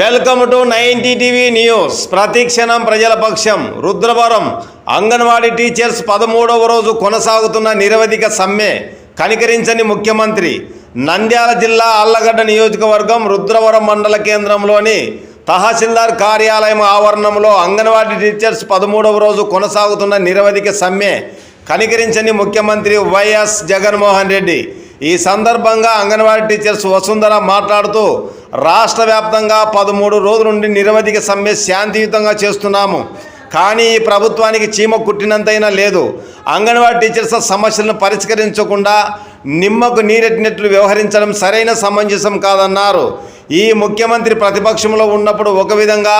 Welcome to ninety TV news. ప్రతిక్షణం ప్రజల పక్షం. రుద్రవరం. అంగన్వాడీ టీచర్స్ పదమూడవ రోజు కొనసాగుతున్న నిరవధిక సమ్మె కనికరించని ముఖ్యమంత్రి. నంద్యాల జిల్లా అల్లగడ్డ నియోజకవర్గం రుద్రవరం మండల కేంద్రంలోని తహసీల్దార్ కార్యాలయం ఆవరణంలో అంగన్వాడీ టీచర్స్ పదమూడవ రోజు కొనసాగుతున్న నిరవధిక సమ్మె కనికరించని ముఖ్యమంత్రి వైఎస్ జగన్మోహన్ రెడ్డి. ఈ సందర్భంగా అంగన్వాడీ టీచర్స్ వసుంధర మాట్లాడుతూ రాష్ట్ర వ్యాప్తంగా పదమూడు రోజుల నుండి నిరవధిక సమ్మె శాంతియుతంగా చేస్తున్నాము. కానీ ఈ ప్రభుత్వానికి చీమ కుట్టినంతైనా లేదు. అంగన్వాడీ టీచర్స్ సమస్యలను పరిష్కరించకుండా నిమ్మకు నీరెట్టినట్లు వ్యవహరించడం సరైన సమంజసం కాదన్నారు. ఈ ముఖ్యమంత్రి ప్రతిపక్షంలో ఉన్నప్పుడు ఒక విధంగా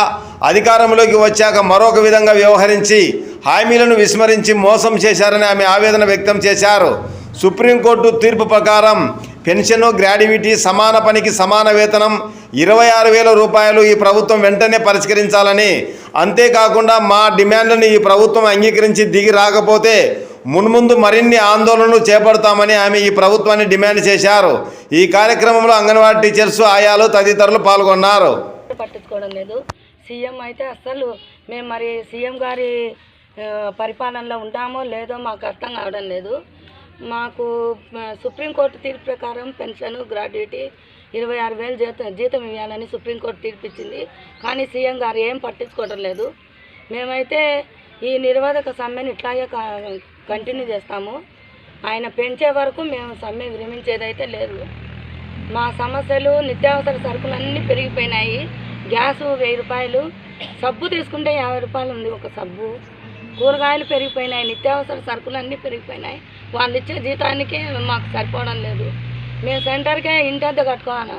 అధికారంలోకి వచ్చాక మరొక విధంగా వ్యవహరించి హామీలను విస్మరించి మోసం చేశారని ఆమె ఆవేదన వ్యక్తం చేశారు. సుప్రీంకోర్టు తీర్పు ప్రకారం పెన్షన్ గ్రాడ్యువిటీ సమాన పనికి సమాన వేతనం ఇరవై ఆరు వేల రూపాయలు ఈ ప్రభుత్వం వెంటనే పరిష్కరించాలని. అంతేకాకుండా మా డిమాండ్లను ఈ ప్రభుత్వం అంగీకరించి దిగి రాకపోతే మున్ముందు మరిన్ని ఆందోళనలు చేపడతామని ఆమె ఈ ప్రభుత్వాన్ని డిమాండ్ చేశారు. ఈ కార్యక్రమంలో అంగన్వాడీ టీచర్స్ ఆయాలు తదితరులు పాల్గొన్నారు. పట్టించుకోవడం లేదు. సీఎం అయితే అస్సలు మేము మరి సీఎం గారి పరిపాలనలో ఉంటామో లేదో మాకు అర్థం కావడం లేదు. మాకు సుప్రీంకోర్టు తీర్పు ప్రకారం పెన్షన్ గ్రాడ్యుటీ ఇరవై ఆరు వేలు జీతం జీతం ఇవ్వాలని సుప్రీంకోర్టు తీర్పు ఇచ్చింది కానీ సీఎం గారు ఏం పట్టించుకోవడం లేదు. మేమైతే ఈ నిరోధక సమ్మెను ఇట్లాగే కంటిన్యూ చేస్తాము. ఆయన పెంచే వరకు మేము సమ్మె విరమించేదైతే లేదు. మా సమస్యలు నిత్యావసర సరుకులన్నీ పెరిగిపోయినాయి. గ్యాసు వెయ్యి రూపాయలు సబ్బు తీసుకుంటే యాభై రూపాయలు ఉంది ఒక సబ్బు. కూరగాయలు పెరిగిపోయినాయి నిత్యావసర సరుకులన్నీ పెరిగిపోయినాయి. వాళ్ళు ఇచ్చే జీతానికి మాకు సరిపోవడం లేదు. మేము సెంటర్కే ఇంటద్దె కట్టుకోవాలా?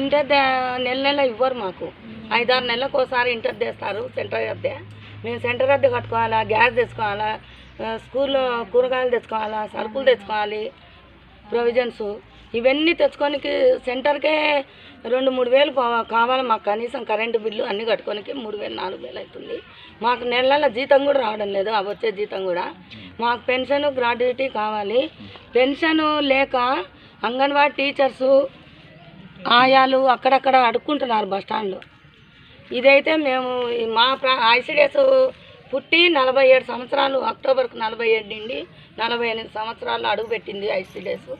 ఇంటద్దె నెల నెల ఇవ్వరు మాకు. ఐదారు నెలలకు ఒకసారి ఇంటర్ తెస్తారు సెంటర్ అద్దె మేము సెంటర్ అద్దె కట్టుకోవాలా? గ్యాస్ తెచ్చుకోవాలా? స్కూల్లో కూరగాయలు తెచ్చుకోవాలా? సరుకులు తెచ్చుకోవాలి. ప్రొవిజన్స్. ఇవన్నీ తెచ్చుకోనికి సెంటర్కే రెండు మూడు వేలు కావాలి మాకు. కనీసం కరెంటు బిల్లు అన్నీ కట్టుకోనికి మూడు వేలు నాలుగు వేలు అవుతుంది. మాకు నెల నెల జీతం కూడా రావడం లేదు. ఆ వచ్చే జీతం కూడా. మాకు పెన్షన్ గ్రాడ్యుయేటీ కావాలి. పెన్షన్ లేక అంగన్వాడీ టీచర్సు ఆయాలు అక్కడక్కడ అడుక్కుంటున్నారు బస్ స్టాండ్లో. ఇదైతే మేము మా ప్రా ఐసిడిఎస్ పుట్టి నలభై ఏడు సంవత్సరాలు అక్టోబర్కు నలభై ఏడు నుండి నలభై ఎనిమిది సంవత్సరాలు అడుగుపెట్టింది ఐసిడిఎస్.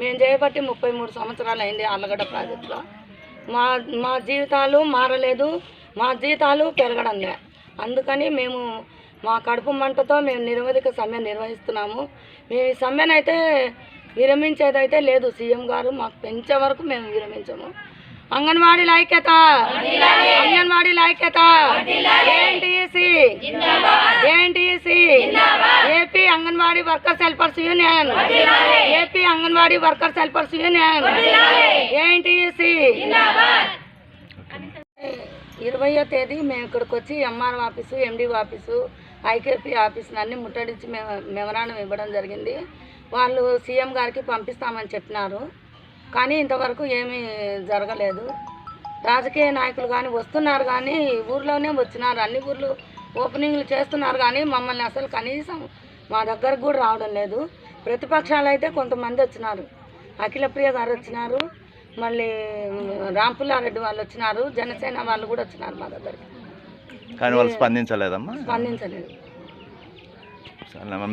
మేము చేయబట్టి ముప్పై మూడు సంవత్సరాలు అయింది ఆళ్ళగడ్డ ప్రాజెక్టులో. మా మా జీవితాలు మారలేదు మా జీతాలు పెరగడం లే అందుకని మేము మా కడుపు మంటతో మేము నిరవధిక సమ్మె నిర్వహిస్తున్నాము. మేము ఈ సమ్మెనైతే విరమించేదైతే లేదు. సీఎం గారు మాకు పెంచే వరకు మేము విరమించము. అంగన్వాడీ ఐక్యత అంగన్వాడీ ఐక్యత ఏంటిసి ఏంటిసి AP anganwadi workers helpers union. AP anganwadi workers helpers union. ఏంటిసి ఇరవయో తేదీ మేము ఇక్కడికి వచ్చి MRO office MD office IKP ఆఫీసులు అన్నీ ముట్టడించి మేము మెమరాండం ఇవ్వడం జరిగింది. వాళ్ళు సీఎం గారికి పంపిస్తామని చెప్పినారు. కానీ ఇంతవరకు ఏమీ జరగలేదు. రాజకీయ నాయకులు కానీ వస్తున్నారు కానీ ఊర్లోనే వచ్చినారు. అన్ని ఊర్లు ఓపెనింగ్లు చేస్తున్నారు కానీ మమ్మల్ని అసలు కనీసం మా దగ్గరకు కూడా రావడం లేదు. ప్రతిపక్షాలు అయితే కొంతమంది వచ్చినారు. అఖిలప్రియ గారు వచ్చినారు. మళ్ళీ రాంపుల్లారెడ్డి వాళ్ళు వచ్చినారు. జనసేన వాళ్ళు కూడా వచ్చినారు మా దగ్గరికి. కానీ వాళ్ళు స్పందించలేదమ్మా? స్పందించలేదు.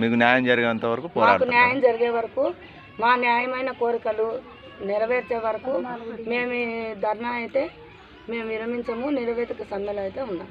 మీకు న్యాయం జరిగేంత వరకు మాకు న్యాయం జరిగే వరకు మా న్యాయమైన కోరికలు నెరవేర్చే వరకు మేము ధర్నా అయితే మేము విరమించము నిరవేతక సమ్మెలో అయితే ఉన్నాం.